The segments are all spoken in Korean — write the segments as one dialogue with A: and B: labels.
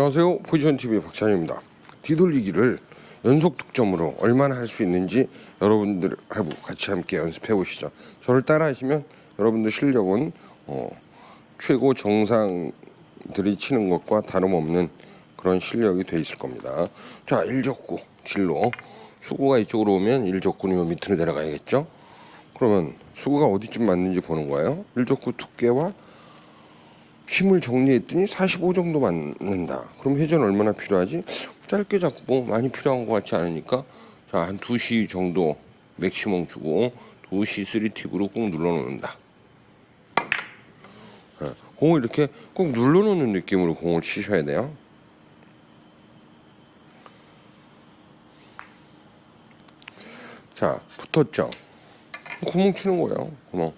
A: 안녕하세요. 포지션TV 박찬입니다. 뒤돌리기를 연속 득점으로 얼마나 할 수 있는지 여러분들하고 같이 함께 연습해 보시죠. 저를 따라 하시면 여러분들 실력은 어, 최고 정상들이 치는 것과 다름없는 그런 실력이 돼 있을 겁니다. 자, 일적구 진로 수구가 이쪽으로 오면 일적구는 요 밑으로 내려가야겠죠? 그러면 수구가 어디쯤 맞는지 보는 거예요. 일적구 두께와 힘을 정리했더니 45 정도 맞는다. 그럼 회전 얼마나 필요하지? 짧게 잡고 많이 필요한 것 같지 않으니까 자, 한 2시 정도 맥시멈 주고 2시 3팁으로 꾹 눌러 놓는다. 예, 공을 이렇게 꼭 눌러 놓는 느낌으로 공을 치셔야 돼요. 자, 붙었죠? 구멍 치는 거예요. 구멍.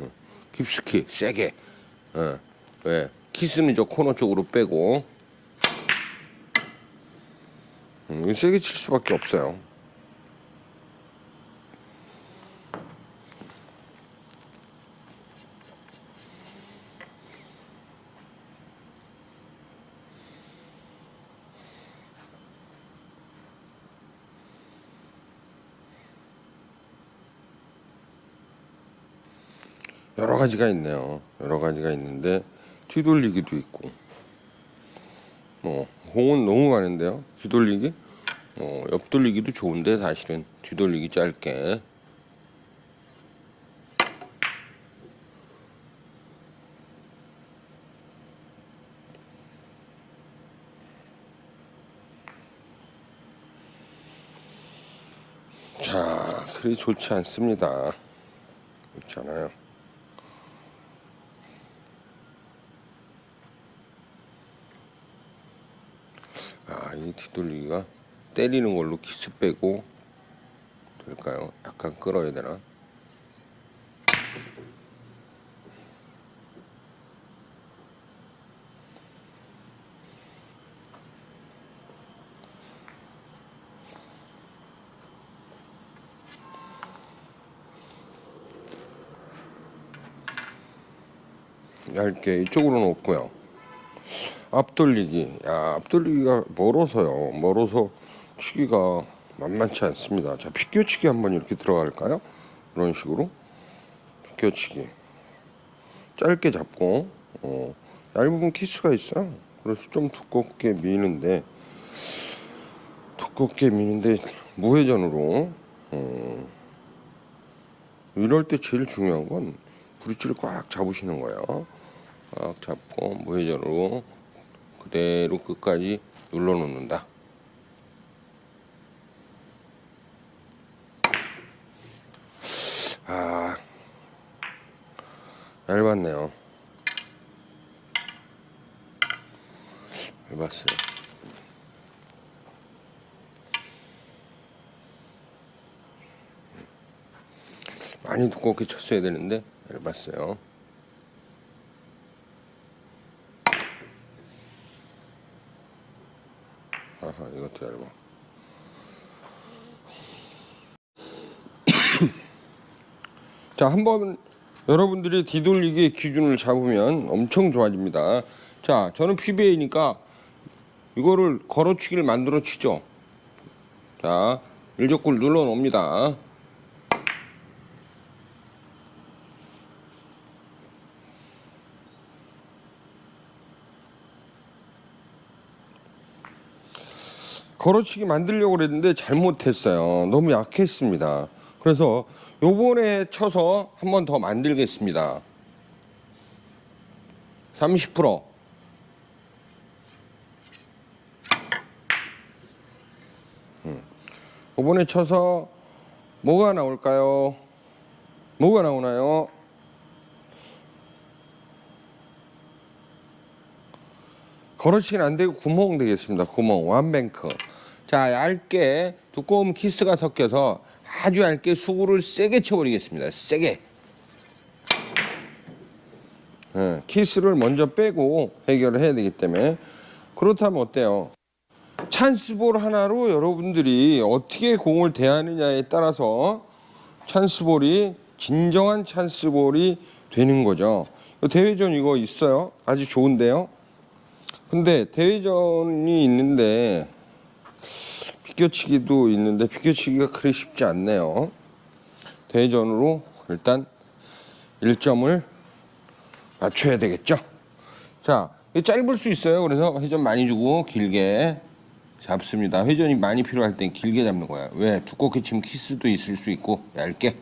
A: 응. 깊숙이, 세게. 예. 왜? 키스는 저 코너 쪽으로 빼고. 음, 세게 칠 수밖에 없어요. 여러 가지가 있네요. 여러 가지가 있는데 뒤돌리기도 있고. 뭐 공은 너무 많은데요. 뒤돌리기, 어, 옆돌리기도 좋은데 사실은 뒤돌리기 짧게. 자, 그리 좋지 않습니다. 좋지 않아요. 아, 이 뒤돌리기가 때리는 걸로 키스 빼고 될까요? 약간 끌어야 되나? 얇게 이쪽으로는 없고요. 앞돌리기. 야, 앞돌리기가 멀어서요. 멀어서 치기가 만만치 않습니다. 자, 비껴치기 한번 이렇게 들어갈까요? 이런 식으로 비껴치기. 짧게 잡고 어, 얇은 키스가 있어요. 그래서 좀 두껍게 미는데 두껍게 미는데 무회전으로 어, 이럴 때 제일 중요한 건 브릿지를 꽉 잡으시는 거예요. 꽉 잡고 무회전으로 그대로 끝까지 눌러 놓는다. 아, 얇았네요. 얇았어요. 많이 두껍게 쳤어야 되는데 얇았어요. 아하 이것도 얇아 자 한번 여러분들이 뒤돌리기의 기준을 잡으면 엄청 좋아집니다. 자 저는 PBA니까 이거를 걸어치기를 만들어 치죠. 자 일적골 눌러 놓습니다 걸어치기 만들려고 그랬는데 잘못했어요. 너무 약했습니다. 그래서 요번에 쳐서 한 번 더 만들겠습니다. 30% 음. 요번에 쳐서 뭐가 나올까요? 뭐가 나오나요? 걸어치기는 안 되고 구멍 되겠습니다. 구멍 완뱅크. 자 얇게 두꺼운 키스가 섞여서 아주 얇게 수구를 세게 쳐버리겠습니다. 세게. 예, 키스를 먼저 빼고 해결을 해야 되기 때문에 그렇다면 어때요? 찬스볼 하나로 여러분들이 어떻게 공을 대하느냐에 따라서 찬스볼이 진정한 찬스볼이 되는 거죠. 대회전 이거 있어요? 아주 좋은데요. 근데 대회전이 있는데 비껴치기도 있는데 비껴치기가 그리 쉽지 않네요. 대회전으로 일단 1점을 맞춰야 되겠죠. 자, 짧을 수 있어요. 그래서 회전 많이 주고 길게 잡습니다. 회전이 많이 필요할 땐 길게 잡는 거야. 왜? 두껍게 치면 키스도 있을 수 있고 얇게.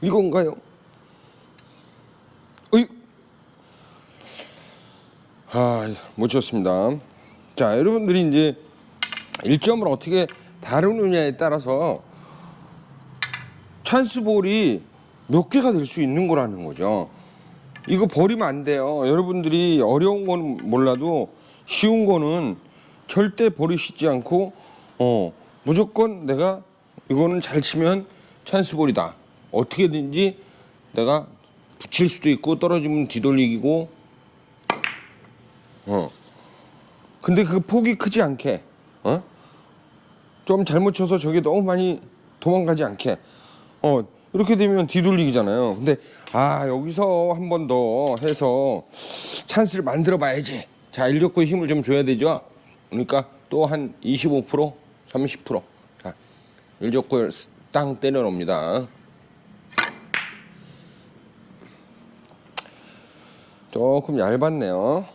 A: 이건가요? 어이. 아, 못 쳤습니다. 자, 여러분들이 이제 1점을 어떻게 다루느냐에 따라서 찬스볼이 몇 개가 될 수 있는 거라는 거죠. 이거 버리면 안 돼요. 여러분들이 어려운 거는 몰라도 쉬운 거는 절대 버리시지 않고 어 무조건 내가 이거는 잘 치면 찬스볼이다. 어떻게든지 내가 붙일 수도 있고 떨어지면 뒤돌리기고 어 근데 그 폭이 크지 않게 어? 좀 잘못 쳐서 저게 너무 많이 도망가지 않게 어 이렇게 되면 뒤돌리기잖아요. 근데 아 여기서 한 번 더 해서 찬스를 만들어 봐야지. 자 인력거에 힘을 좀 줘야 되죠. 그러니까 또 한 25% 30% 자, 일적골 땅 때려 놓습니다. 조금 얇았네요.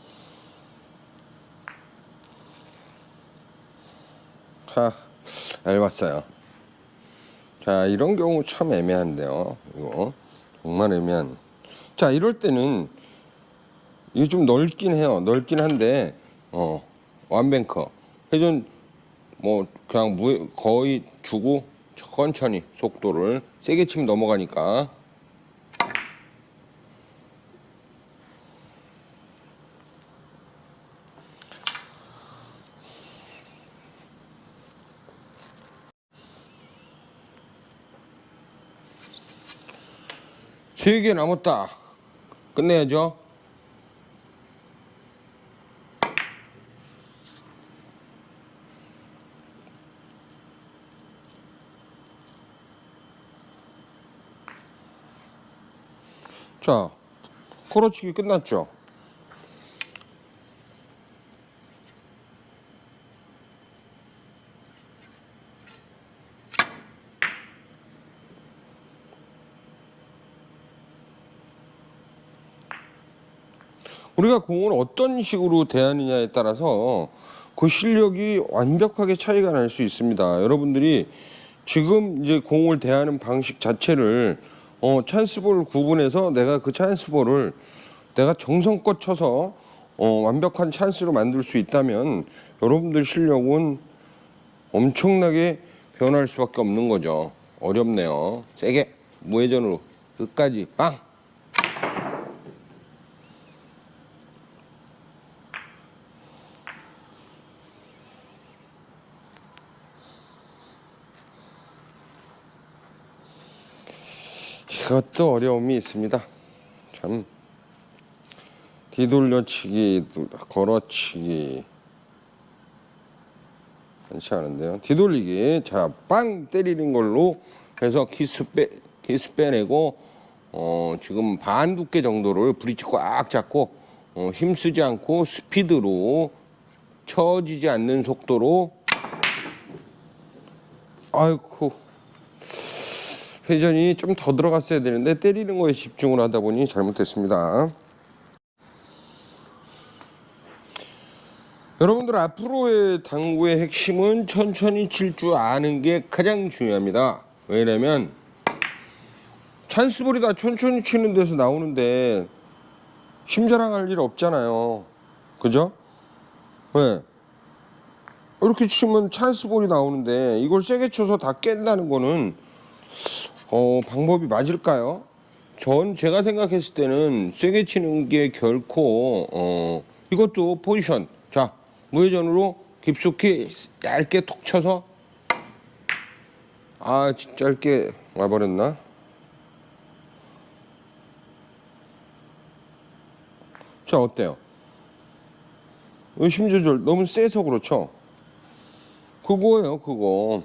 A: 하, 얇았어요. 자, 이런 경우 참 애매한데요. 이거 정말 애매한. 자, 이럴 때는 이게 좀 넓긴 해요. 넓긴 한데 어 완뱅커 회전 뭐 그냥 무 거의 주고 천천히 속도를 세게 치면 넘어가니까 세개 남았다. 끝내야죠. 자, 걸어치기 끝났죠. 우리가 공을 어떤 식으로 대하느냐에 따라서 그 실력이 완벽하게 차이가 날 수 있습니다. 여러분들이 지금 이제 공을 대하는 방식 자체를 어, 찬스볼을 구분해서 내가 그 찬스볼을 내가 정성껏 쳐서 어, 완벽한 찬스로 만들 수 있다면 여러분들 실력은 엄청나게 변할 수밖에 없는 거죠. 어렵네요. 세게 무회전으로 끝까지 빵. 이것도 어려움이 있습니다. 참. 뒤돌려치기, 걸어치기. 괜찮지 않은데요. 뒤돌리기, 자빵 때리는 걸로 해서 키스 빼 키스 빼내고 어 지금 반 두께 정도를 브릿지 꽉 잡고 어, 힘쓰지 않고 스피드로 처지지 않는 속도로. 아이고 회전이 좀 더 들어갔어야 되는데 때리는 거에 집중을 하다 보니 잘못됐습니다. 여러분들 앞으로의 당구의 핵심은 천천히 칠 줄 아는 게 가장 중요합니다. 왜냐면 찬스볼이 다 천천히 치는 데서 나오는데 힘자랑할 일 없잖아요. 그죠? 왜? 이렇게 치면 찬스볼이 나오는데 이걸 세게 쳐서 다 깬다는 거는 어, 방법이 맞을까요? 전 제가 생각했을 때는 세게 치는 게 결코 어, 이것도 포지션. 자, 무회전으로 깊숙이 얇게 톡 쳐서 아, 짧게 와버렸나? 자, 어때요? 의심 조절 너무 세서 그렇죠? 그거예요, 그거.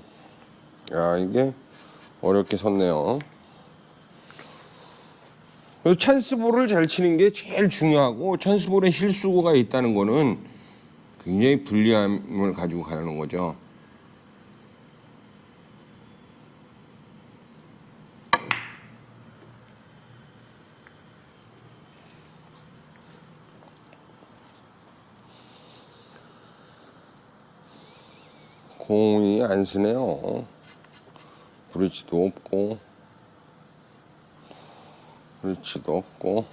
A: 야, 이게 어렵게 섰네요. 찬스볼을 잘 치는 게 제일 중요하고 찬스볼에 실수가 있다는 거는 굉장히 불리함을 가지고 가는 거죠. 공이 안 쓰네요. 브릿지도 없고 브릿지도 없고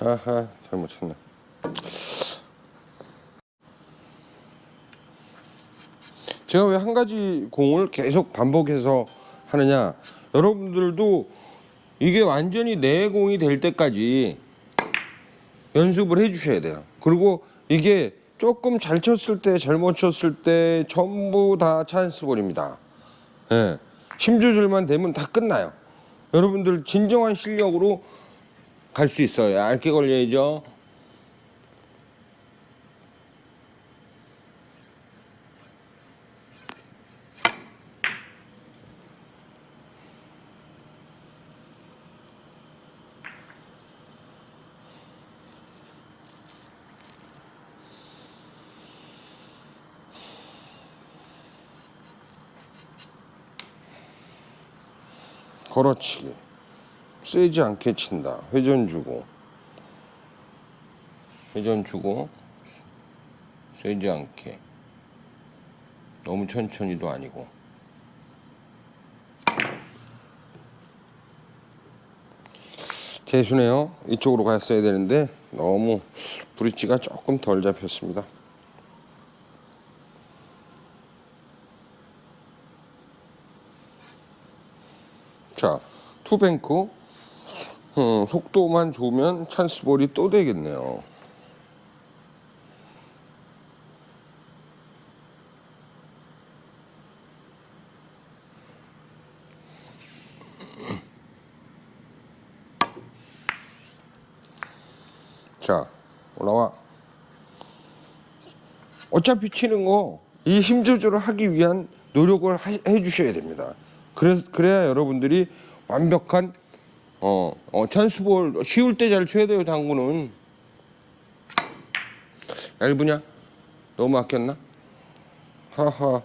A: 하하 잘못 쳤네. 제가 왜 한 가지 공을 계속 반복해서 하느냐? 여러분들도 이게 완전히 내 공이 될 때까지 연습을 해 주셔야 돼요. 그리고 이게 조금 잘 쳤을 때, 잘못 쳤을 때 전부 다 찬스볼입니다. 예. 심조절만 되면 다 끝나요. 여러분들 진정한 실력으로 갈 수 있어요. 얇게 걸려야죠. 걸어치기. 세지 않게 친다. 회전 주고. 회전 주고. 세지 않게. 너무 천천히도 아니고. 재수네요. 이쪽으로 갔어야 되는데 너무 브릿지가 조금 덜 잡혔습니다. 자, 투뱅크 음, 속도만 좋으면 찬스볼이 또 되겠네요. 자, 올라와. 어차피 치는 거 이 힘 조절을 하기 위한 노력을 하- 해 주셔야 됩니다. 그래, 그래야 여러분들이 완벽한 어, 어 찬스볼 쉬울 때 잘 쳐야 돼요 당구는 얇으냐? 너무 아꼈나? 하하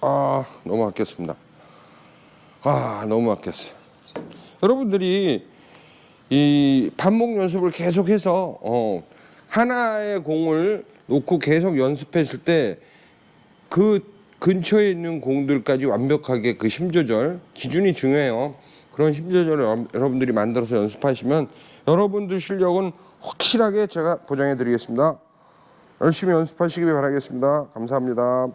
A: 아 너무 아꼈습니다 아 너무 아꼈어요 여러분들이 이 반복 연습을 계속해서 어, 하나의 공을 놓고 계속 연습했을 때 그 근처에 있는 공들까지 완벽하게 그힘 조절 기준이 중요해요. 그런 여러- 여러분들이 만들어서 연습하시면 여러분들 실력은 확실하게 제가 보장해 드리겠습니다. 열심히 연습하시기 바라겠습니다. 감사합니다.